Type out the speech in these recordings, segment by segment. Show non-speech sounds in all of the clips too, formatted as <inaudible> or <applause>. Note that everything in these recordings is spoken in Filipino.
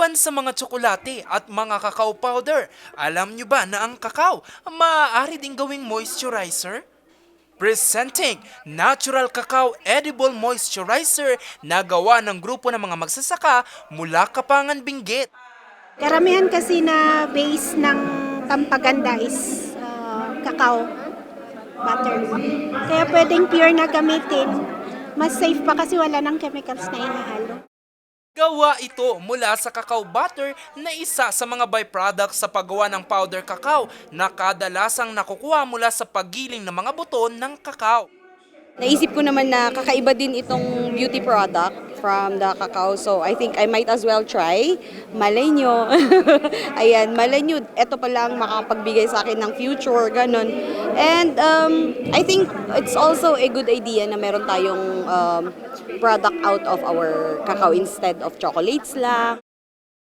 Maliban sa mga tsokolate at mga kakao powder, alam nyo ba na ang kakao maaari ding gawing moisturizer? Presenting Natural Cacao Edible Moisturizer na gawa ng grupo ng mga magsasaka mula Kapangan Benguet. Karamihan kasi na base ng pampaganda is uh, cacao butter. Kaya pwedeng pure na gamitin. Mas safe pa kasi wala ng chemicals na ihahalo. Gawa ito mula sa cacao butter na isa sa mga byproducts sa paggawa ng powder cacao na kadalasang nakukuha mula sa paggiling ng mga buto ng cacao. Naisip ko naman na kakaiba din itong beauty product from the cacao. So I think I might as well try. Malay nyo. <laughs> Ayan, malay nyo. Ito pa lang makapagbigay sa akin ng future, ganun. And um, I think it's also a good idea na meron tayong um, product out of our cacao instead of chocolates lang.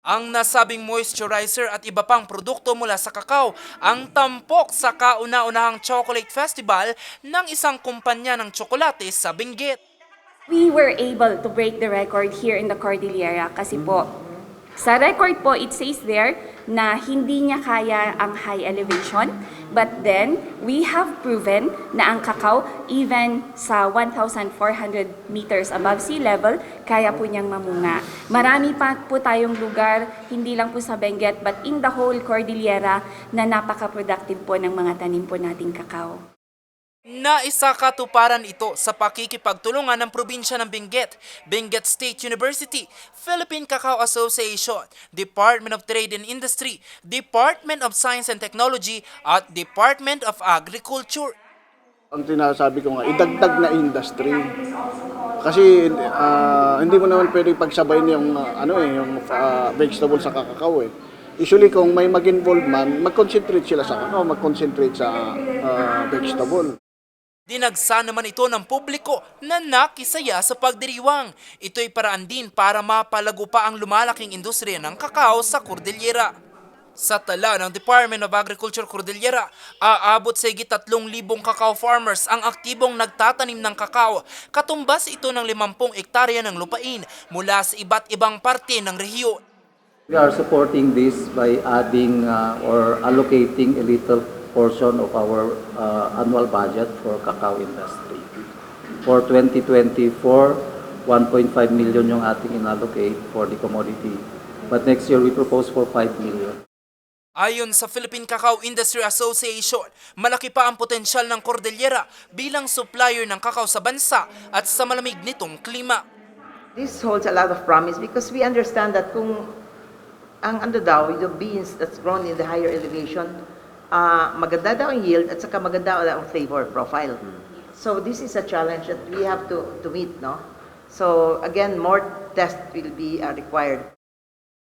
Ang nasabing moisturizer at iba pang produkto mula sa kakao ang tampok sa kauna-unahang chocolate festival ng isang kumpanya ng tsokolate sa Benguet. We were able to break the record here in the Cordillera kasi po, sa record po, it says there na hindi niya kaya ang high elevation. But then, we have proven na ang cacao, even sa 1,400 meters above sea level, kaya po niyang mamunga. Marami pa po tayong lugar, hindi lang po sa Benguet, but in the whole Cordillera, na napaka-productive po ng mga tanim po nating cacao. Naisa katuparan ito sa pakikipagtulungan ng probinsya ng Benguet, Benguet State University, Philippine Cacao Association, Department of Trade and Industry, Department of Science and Technology at Department of Agriculture. Ang sinasabi ko nga, idagdag na industry. Kasi ah, hindi mo naman pwede pagsabayin yung ah, ano eh, yung ah, vegetable sa kakao eh. Usually kung may mag-involve man, mag-concentrate sila sa kakao, mag-concentrate sa ah, vegetable. Dinagsa naman ito ng publiko na nakisaya sa pagdiriwang. Ito'y paraan din para mapalago pa ang lumalaking industriya ng kakao sa Cordillera. Sa tala ng Department of Agriculture Cordillera, aabot sa higit 3,000 kakao farmers ang aktibong nagtatanim ng kakao. Katumbas ito ng 50 ektarya ng lupain mula sa iba't ibang parte ng rehiyon. We are supporting this by adding uh, or allocating a little portion of our uh, annual budget for cacao industry. For 2024, 1.5 million yung ating inallocate for the commodity. But next year, we propose for 5 million. Ayon sa Philippine Cacao Industry Association, malaki pa ang potensyal ng Cordillera bilang supplier ng kakao sa bansa at sa malamig nitong klima. This holds a lot of promise because we understand that kung ang ano daw, yung beans that's grown in the higher elevation, ah maganda daw ang yield at saka maganda daw ang flavor profile. So this is a challenge that we have to, to meet, no? So again, more tests will be uh, required.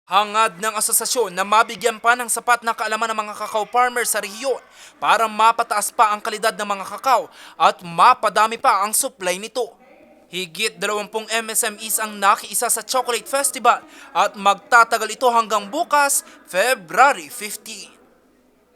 Hangad ng asosasyon na mabigyan pa ng sapat na kaalaman ng mga kakao farmers sa rehiyon para mapataas pa ang kalidad ng mga kakao at mapadami pa ang supply nito. Higit 20 MSMEs ang nakiisa sa Chocolate Festival at magtatagal ito hanggang bukas, February 15.